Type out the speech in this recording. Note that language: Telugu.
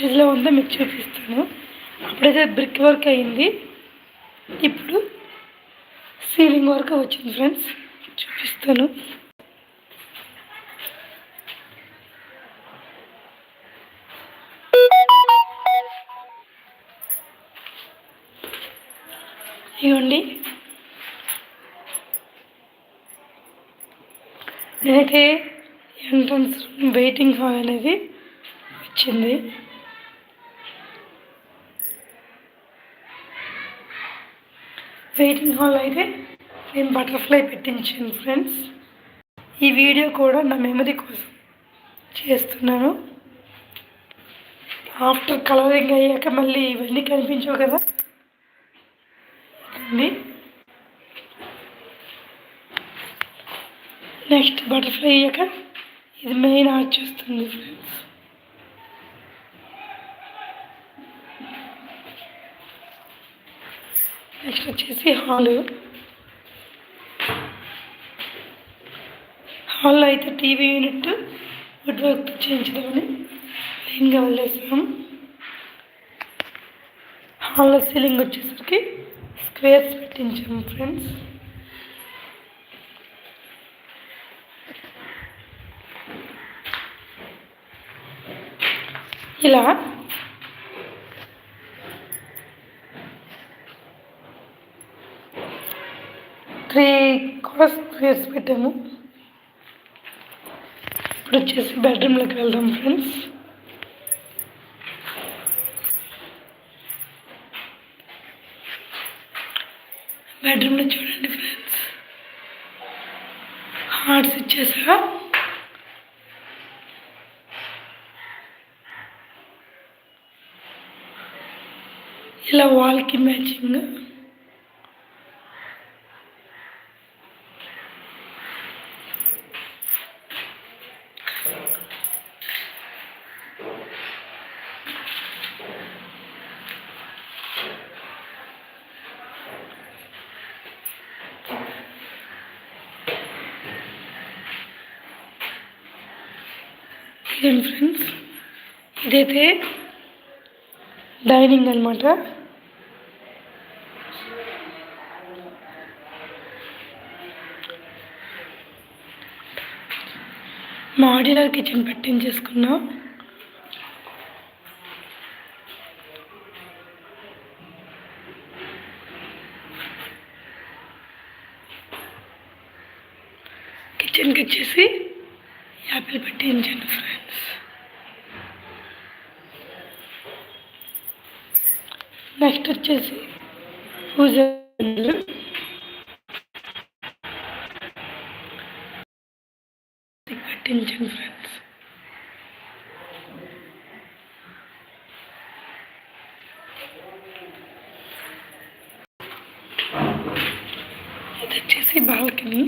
స్టేజ్లో ఉందో మీకు చూపిస్తాను. అప్పుడైతే బ్రిక్ వర్క్ అయింది. ఇప్పుడు సీలింగ్ వర్క్ వచ్చింది ఫ్రెండ్స్. చూపిస్తాను. ఇవ్వండి. నేనైతే ఎంట్రన్స్ వెయిటింగ్ హాల్ అనేది వచ్చింది. వెయిటింగ్ హాల్ అయితే నేను బటర్ఫ్లై పెట్టించాను ఫ్రెండ్స్. ఈ వీడియో కూడా నా మెమరీ కోసం చేస్తున్నాను. ఆఫ్టర్ కలరింగ్ అయ్యాక మళ్ళీ ఇవన్నీ కనిపించవు కదా. అండి నెక్స్ట్ బటర్ఫ్లై అయ్యాక ఇది మెయిన్ ఆర్చ్ వస్తుంది ఫ్రెండ్స్. నెక్స్ట్ వచ్చేసి హాలు. హాల్లో అయితే టీవీ యూనిట్ వుడ్ వర్క్ చేయించడమని లైన్గా వదిలేసాం హాల్లో సీలింగ్ వచ్చేసరికి స్క్వేర్స్ పెట్టించాము ఫ్రెండ్స్. ఇలా త్రీ కూడా స్క్వేర్స్ పెట్టాము. ఇప్పుడు వచ్చేసి బెడ్రూమ్లోకి వెళ్దాం ఫ్రెండ్స్ బెడ్రూమ్లో చూడండి ఫ్రెండ్స్ హార్ట్స్ ఇచ్చేసా ఇలా వాల్కి మ్యాచింగ్ ఇదండి ఫ్రెండ్స్? ఇదైతే డైనింగ్ అనమాట మాడ్యులర్ కిచెన్ పెట్టించేసుకున్నాం. కిచెన్కి వచ్చేసి యాపిల్ పెట్టించాను ఫ్రెండ్స్. నెక్స్ట్ వచ్చేసి పూజ గదులు. పెట్టించాను ఫ్రెండ్స్ ఇది వచ్చేసి బాల్కనీ